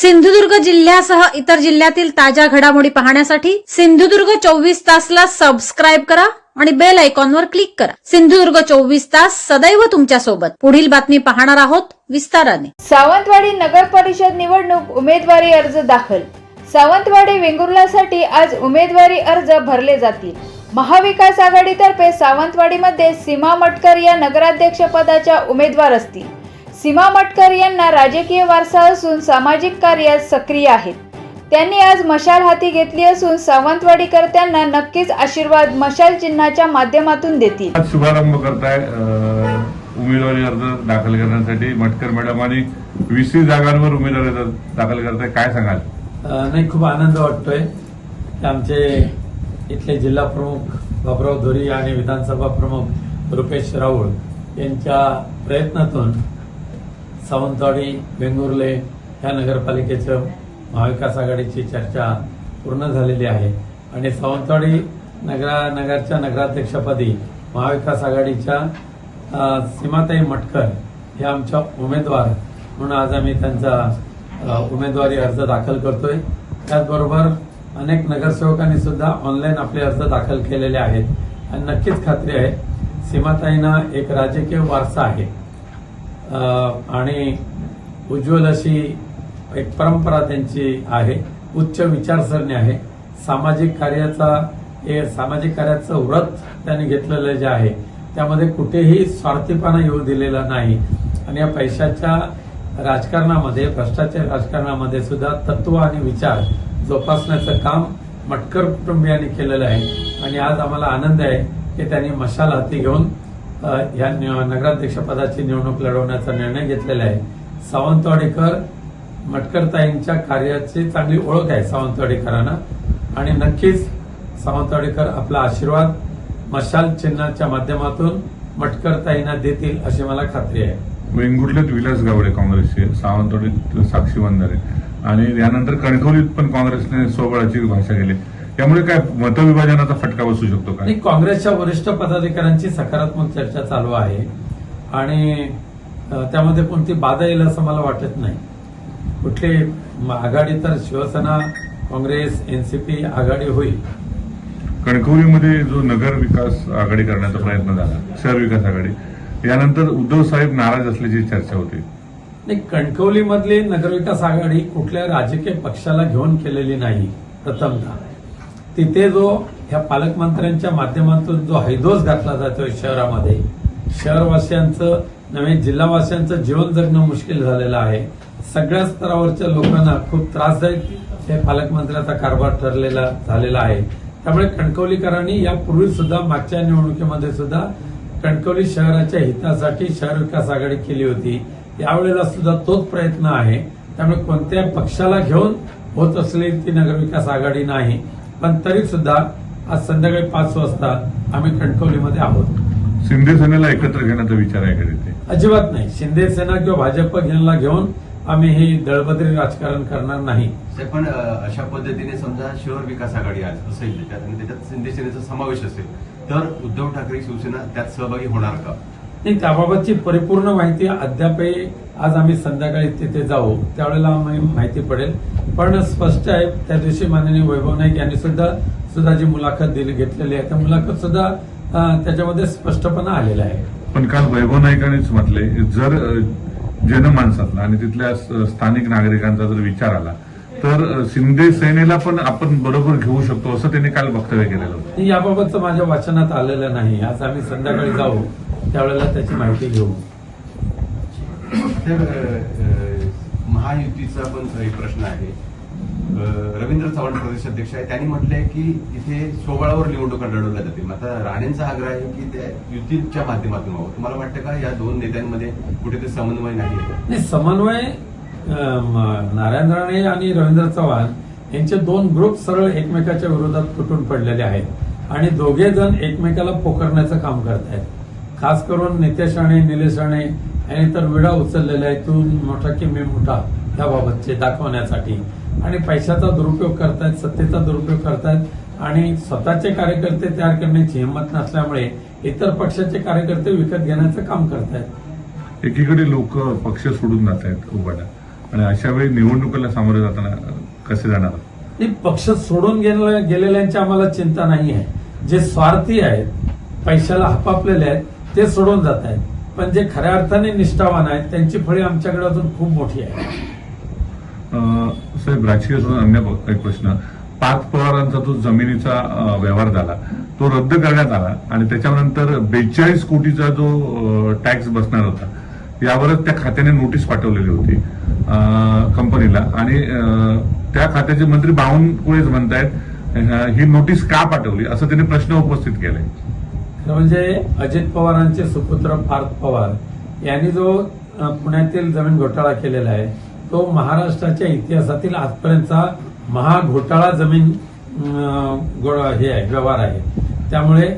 सिंधुदुर्ग जिल्ह्यासह इतर जिल्ह्यातील ताज्या घडामोडी पाहण्यासाठी सिंधुदुर्ग चोवीस तासला सबस्क्राईब करा आणि बेल आयकॉनवर क्लिक करा. सिंधुदुर्ग चोवीस तास सदैव तुमच्यासोबत. पुढील बातमी पाहणार आहोत विस्ताराने. सावंतवाडी नगर परिषद निवडणूक उमेदवारी अर्ज दाखल. सावंतवाडी वेंगुर्लासाठी आज उमेदवारी अर्ज भरले जातील. महाविकास आघाडीतर्फे सावंतवाडीमध्ये सीमा मटकर या नगराध्यक्ष पदाच्या उमेदवार असतील. सीमा मटकर यांना राजकीय वारसा असून सामाजिक कार्यात सक्रिय आहेत. त्यांनी आज मशाल हाती घेतली असून सावंतवाडीकरत्यांना नक्कीच आशीर्वाद मशाल चिन्हाच्या माध्यमातून देतील. आज शुभारंभ करताय अ, उमेदवारी अर्ज दाखल करण्यासाठी मटकर मॅडम आणि वीस जागांवर उमेदवारी अर्ज दाखल करताय काय सांगाल? अ, नाही खूप आनंद वाटतोय की आमचे इथले जिल्हा प्रमुख बाबुराव धोरी आणि विधानसभा प्रमुख रुपेश राऊळ यांच्या प्रयत्नातून सावंतवाडी वेंगुर्ले ह्या नगरपालिकेचं महाविकास आघाडीची चर्चा पूर्ण झालेली आहे. आणि सावंतवाडी नगरा नगरच्या नगराध्यक्षपदी महाविकास आघाडीच्या सीमाताई मटकर ह्या आमच्या उमेदवार म्हणून आज आम्ही त्यांचा उमेदवारी अर्ज दाखल करतोय. त्याचबरोबर अनेक नगरसेवकांनी सुद्धा ऑनलाईन आपले अर्ज दाखल केलेले आहेत. आणि नक्कीच खात्री आहे सीमाताईंना एक राजकीय वारसा आहे. आणि उज्ज्वल अशी एक परंपरा त्यांची आहे. उच्च विचारसरणी आहे. सामाजिक कार्याचा हे सामाजिक कार्याचं व्रत त्यांनी घेतलेलं जे आहे त्यामध्ये कुठेही स्वार्थीपणा येऊ दिलेला नाही. आणि या पैशाच्या राजकारणामध्ये भ्रष्टाचार राजकारणामध्ये सुद्धा तत्व आणि विचार जोपासण्याचं काम मटकर कुटुंबियांनी केलेलं आहे. आणि आज आम्हाला आनंद आहे की त्यांनी मशाल हाती घेऊन या नगराध्यक्षपदाची निवडणूक लढवण्याचा निर्णय घेतलेला आहे. सावंतवाडीकर मटकरताईंच्या कार्याची चांगली ओळख आहे सावंतवाडीकरांना. आणि नक्कीच सावंतवाडीकर आपला आशीर्वाद मशाल चिन्हाच्या माध्यमातून मटकरताईंना देतील अशी मला खात्री आहे. वेंगुर्ल्यात विलास गावडे काँग्रेसचे सावंतवाडीत साक्षी बंधारे आणि यानंतर कणकवलीत पण काँग्रेसने स्वबळाची भाषा केली. त्यामुळे काय मतविभाजनाचा फटका बसू शकतो काय काँग्रेसच्या वरिष्ठ पदाधिकाऱ्यांची सकारात्मक चर्चा चालू आहे. आणि त्यामध्ये कोणती बाधा येईल असं मला वाटत नाही. कुठली आघाडी तर शिवसेना काँग्रेस एनसीपी आघाडी होईल. कणकवलीमध्ये जो नगर विकास आघाडी करण्याचा प्रयत्न झाला शहर विकास आघाडी यानंतर उद्धव साहेब नाराज असल्याची चर्चा होती. नाही कणकवलीमधली नगरविकास आघाडी कुठल्या राजकीय पक्षाला घेऊन केलेली नाही प्रथमतः. तिथे जो ह्या पालकमंत्र्यांच्या माध्यमातून जो हैदोस घातला जातोय शहरामध्ये शहरवासियांचं नव्हे जिल्हावासियांचं जीवन जगणं मुश्किल झालेलं आहे. सगळ्या स्तरावरच्या लोकांना खूप त्रासदायक हे पालकमंत्र्याचा कारभार ठरलेला झालेला आहे. त्यामुळे कणकवलीकरांनी यापूर्वी सुद्धा मागच्या निवडणुकीमध्ये सुद्धा कणकवली शहराच्या हितासाठी शहर विकास आघाडी केली होती. यावेळेला सुद्धा तोच प्रयत्न आहे. त्यामुळे कोणत्या पक्षाला घेऊन होत असलेली ती नगरविकास आघाडी नाही. पण तरी सुद्धा आज संध्याकाळी पाच वाजता आम्ही कणकवलीमध्ये आहोत. शिंदे सेनेला एकत्र घेण्याचा विचार आहे का तिथे? अजिबात नाही. शिंदे सेना किंवा भाजप यांना घेऊन आम्ही ही दळबद्री राजकारण करणार नाही. साहेब, पण अ, अशा पद्धतीने समजा शहर विकास आघाडी आज असेल त्याच्यात आणि त्याच्यात शिंदे सेनेचा समावेश असेल तर उद्धव ठाकरे शिवसेना त्यात सहभागी होणार का? नाही त्याबाबतची परिपूर्ण माहिती अद्यापही आज आम्ही संध्याकाळी तिथे जाऊ. त्यावेळेला आम्ही माहिती पडेल. पण स्पष्ट आहे त्या दिवशी माननीय वैभव नाईक यांनी सुद्धा सुद्धा जी मुलाखत दिली घेतलेली आहे. त्या मुलाखत सुद्धा त्याच्यामध्ये स्पष्टपणा आलेला आहे. पण काल वैभव नाईकांनीच म्हटले जर जनमानसातला आणि तिथल्या स्थानिक नागरिकांचा जर विचार आला तर शिंदे सेनेला पण आपण बरोबर घेऊ शकतो असं त्यांनी काल वक्तव्य केलेलं होतं. याबाबतचं माझ्या वाचनात आलेलं नाही. आज आम्ही संध्याकाळी जाऊ त्यावेळेला त्याची माहिती घेऊ. महायुतीचा पण एक प्रश्न आहे रवींद्र चव्हाण प्रदेश अध्यक्ष आहे त्यांनी म्हटलंय की इथे सोबळावर निवडणुका लढवल्या जातील. आता राणेंचा आग्रह आहे की त्या युतीच्या माध्यमातून व्हावं. तुम्हाला वाटतं का या दोन नेत्यांमध्ये कुठे ते समन्वय नाही समन्वय नारायण राणे आणि रवींद्र चव्हाण यांचे दोन ग्रुप सरळ एकमेकाच्या विरोधात तुटून पडलेले आहेत. आणि दोघे जण एकमेकाला पोखरण्याचं काम करत आहेत खास करून नितेश राणे निलेश राणे यांनी तर विडा उचललेला आहे तू मोठा की मी मोठा याबाबतचे दाखवण्यासाठी. आणि पैशाचा दुरुपयोग करतायत सत्तेचा दुरुपयोग करतायत. आणि स्वतःचे कार्यकर्ते तयार करण्याची हिंमत नसल्यामुळे इतर पक्षाचे कार्यकर्ते विकत घेण्याचं काम करतायत. एकीकडे लोक पक्ष सोडून जात आहेत उभाटा आणि अशा वेळी निवडणुकीला सामोरे जाताना कसे जाणार? नाही पक्ष सोडून गेले- गेलेल्यांची आम्हाला चिंता नाही आहे. जे स्वार्थी आहेत पैशाला हपापलेले आहेत ते सोडून जात आहेत. पण जे खऱ्या अर्थाने निष्ठावान आहेत त्यांची फळी आमच्याकडे अजून खूप मोठी आहे. साहेब राजकीय सोडून अन्य एक प्रश्न. पाच पवारांचा जो जमिनीचा व्यवहार झाला. तो रद्द करण्यात आला आणि त्याच्यानंतर बेचाळीस कोटीचा जो टॅक्स बसणार होता यावरच त्या खात्याने नोटीस पाठवलेली होती कंपनीला. आणि त्या खात्याचे मंत्री बावनकुळेच म्हणतायत ही नोटीस का पाठवली? असं त्यांनी प्रश्न उपस्थित केलाय म्हणजे अजित पवारांचे सुपुत्र पार्थ पवार यांनी जो पुण्यातील जमीन घोटाळा केलेला आहे तो महाराष्ट्राच्या इतिहासातील आजपर्यंतचा महाघोटाळा जमीन अ, हे आहे व्यवहार आहे. त्यामुळे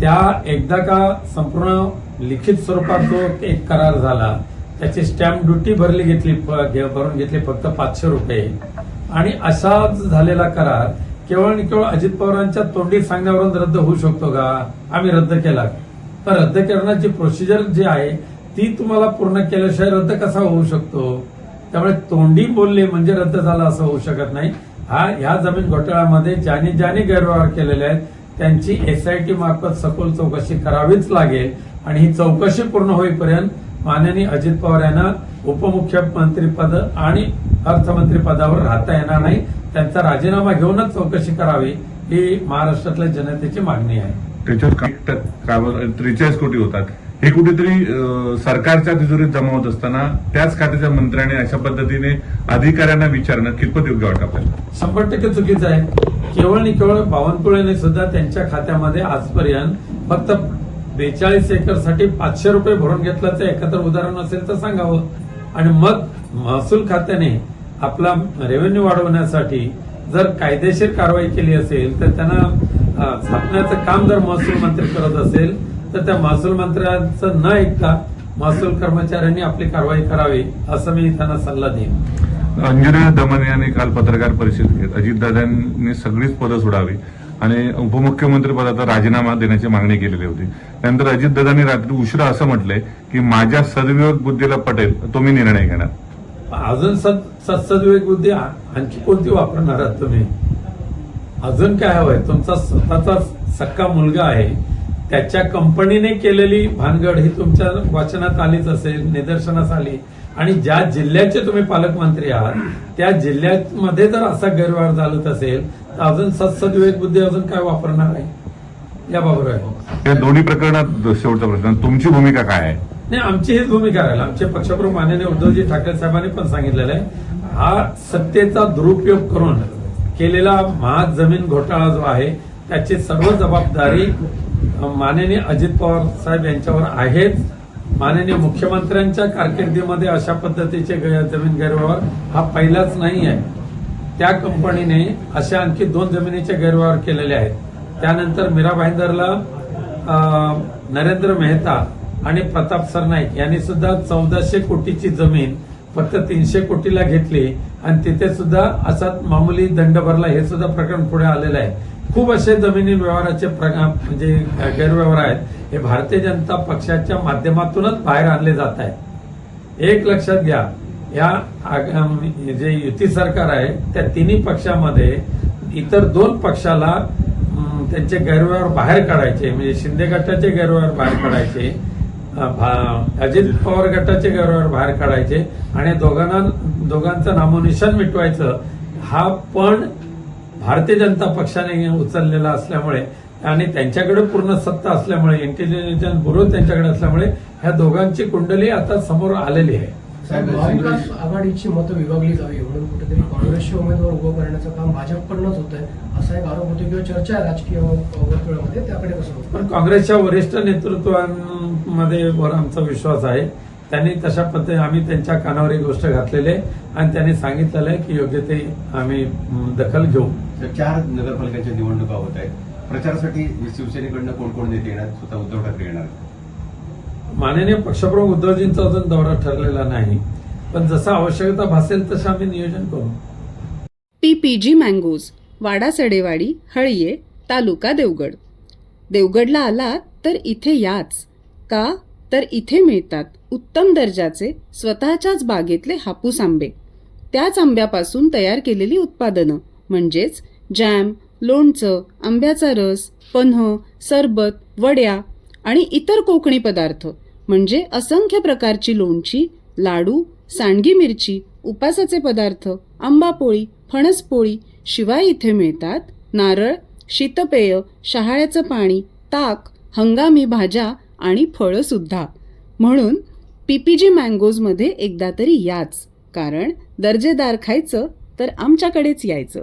त्या एकदा का संपूर्ण लिखित स्वरूपात जो एक करार झाला त्याची स्टॅम्प ड्युटी भरली घेतली भरून घेतली फक्त पाचशे रुपये. आणि असाच झालेला करार केवळ आणि केवळ अजित पवारांच्या तोंडी सांगण्यावरून रद्द होऊ शकतो का? आम्ही रद्द केला. तर रद्द करण्याची प्रोसिजर जी आहे ती तुम्हाला पूर्ण केल्याशिवाय रद्द कसा होऊ शकतो? त्यामुळे तोंडी बोलले म्हणजे रद्द झाला असं होऊ शकत नाही. हा ह्या जमीन घोटाळ्यामध्ये ज्यांनी ज्यांनी गैरव्यवहार केलेले आहेत त्यांची एसआयटी मार्फत सखोल चौकशी करावीच लागेल आणि ही चौकशी पूर्ण होईपर्यंत माननीय अजित पवार यांना उपमुख्यमंत्री पद आणि अर्थमंत्री पदावर राहता येणार नाही. त्यांचा राजीनामा घेऊनच चौकशी करावी ही महाराष्ट्रातल्या जनतेची मागणी आहे. त्रेचाळीस कोटी होतात. हे कुठेतरी सरकारच्या तिजोरीत जमा होत असताना त्याच खात्याच्या मंत्र्याने अशा पद्धतीने अधिकाऱ्यांना विचारणं कितपत योग्य वाटतं आपल्याला? शंभर टक्के चुकीचं आहे. केवळ आणि केवळ बावनकुळेने सुद्धा त्यांच्या खात्यामध्ये आजपर्यंत फक्त बेचाळीस एकरसाठी पाचशे रुपये भरून घेतल्याचं एकत्र उदाहरण असेल तर सांगावं. आणि मग महसूल खात्याने आपला रेव्हेन्यू वाढवण्यासाठी जर कायदेशीर कारवाई केली असेल तर त्यांना छापण्याचं काम जर महसूल मंत्री करत असेल तर त्या महसूल मंत्र्यांचं न ऐकता महसूल कर्मचाऱ्यांनी आपली कारवाई करावी असं मी त्यांना सल्ला देईन. अंजली दमन यांनी काल पत्रकार परिषद घेत अजितदादांनी सगळीच पदं सोडावी आणि उपमुख्यमंत्री पदाचा राजीनामा देण्याची मागणी केलेली होती. त्यानंतर अजितदादांनी रात्री उशिरा असं म्हटलंय की माझ्या सदविवेक बुद्धीला पटेल तो मी निर्णय घेणार. अजून सद सत्सद्विवेक बुद्धी आणखी कोणती वापरणार आहात तुम्ही? अजून काय हवंय? तुमचा स्वतःचा सक्का मुलगा आहे. त्याच्या कंपनीने केलेली भानगड ही तुमच्या वाचनात आलीच असेल निदर्शनास आली. आणि ज्या जिल्ह्याचे तुम्ही पालकमंत्री आहात त्या जिल्ह्यामध्ये जर असा गैरव्यवहार झालत असेल तर अजून सत्सद्विवेक बुद्धी अजून काय वापरणार आहे? याबाबत आहे या दोन्ही प्रकरणात शेवटचा प्रश्न. तुमची भूमिका काय आहे? नाही आमची हीच भूमिका राहील. आमचे पक्षप्रमुख माननीय उद्धवजी ठाकरे साहेबांनी पण सांगितलेलं आहे हा सत्तेचा दुरुपयोग करून केलेला महाजमीन घोटाळा जो आहे त्याची सर्व जबाबदारी माननीय अजित पवार साहेब यांच्यावर आहेच. माननीय मुख्यमंत्र्यांच्या कारकिर्दीमध्ये अशा पद्धतीचे गै- जमीन गैरव्यवहार हा पहिलाच नाही आहे. त्या कंपनीने अशा आणखी दोन जमिनीचे गैरव्यवहार केलेले आहेत. त्यानंतर मीरा भाईंदरला नरेंद्र मेहता आणि प्रताप सरनाईक यांनी सुद्धा चौदाशे कोटीची जमीन फक्त तीनशे कोटीला घेतली. आणि तिथे सुद्धा असा मामुली दंड भरला हे सुद्धा प्रकरण पुढे आलेलं आहे. खूप असे जमिनी व्यवहाराचे म्हणजे गैरव्यवहार आहेत. हे भारतीय जनता पक्षाच्या माध्यमातूनच बाहेर आणले जात आहेत. एक लक्षात घ्या या जे युती सरकार आहे त्या तिन्ही पक्षामध्ये इतर दोन पक्षाला त्यांचे गैरव्यवहार बाहेर काढायचे म्हणजे शिंदे गटाचे गैरव्यवहार बाहेर काढायचे. अजित पवार गटाचे गौरवावर बाहेर काढायचे आणि दोघांना दोघांचं नामोनिशान मिटवायचं हा पण भारतीय जनता पक्षाने उचललेला असल्यामुळे आणि त्यांच्याकडे पूर्ण सत्ता असल्यामुळे इंटेलिजन्स ब्युरो त्यांच्याकडे असल्यामुळे ह्या दोघांची कुंडली आता समोर आलेली आहे. महाविकास आघाडीची मतं विभागली जावी म्हणून कुठेतरी काँग्रेसचे उमेदवार उभं करण्याचं काम भाजपकडनंच होत आहे असा एक आरोप होतो किंवा चर्चा आहे राजकीय वर्तुळामध्ये त्याकडे कसं होतं पण काँग्रेसच्या वरिष्ठ नेतृत्वांमध्ये वर आमचा विश्वास आहे. त्यांनी तशा पद्धतीने आम्ही त्यांच्या कानावर ही गोष्ट घातलेली आहे आणि त्यांनी सांगितलेलं आहे की योग्य ते आम्ही दखल घेऊ. चार नगरपालिकांच्या निवडणुका होत आहेत. प्रचारासाठी शिवसेनेकडनं कोण कोण नेते येणार? स्वतः उद्धव ठाकरे येणार. माननीय पक्षप्रमुख उद्धवजींचा अजून दौरा ठरलेला नाही पण जसं आवश्यकता भासेल तसं आम्ही नियोजन करू. पीपीजी मँगोज वाडा सडेवाडी हळये तालुका देवगड. देवगडला आलात तर इथे याच का तर इथे मिळतात उत्तम दर्जाचे स्वतःच्याच बागेतले हापूस आंबे. त्याच आंब्यापासून तयार केलेली उत्पादनं म्हणजेच जॅम लोणचं आंब्याचा रस पन्ह सरबत वड्या आणि इतर कोकणी पदार्थ म्हणजे असंख्य प्रकारची लोणची लाडू सांडगी मिरची उपासाचे पदार्थ आंबापोळी फणसपोळी शिवाय इथे मिळतात नारळ शीतपेय शहाळ्याचं पाणी ताक हंगामी भाज्या आणि फळं सुद्धा म्हणून पीपीजी मँगोजमध्ये एकदा तरी याच कारण दर्जेदार खायचं तर आमच्याकडेच यायचं.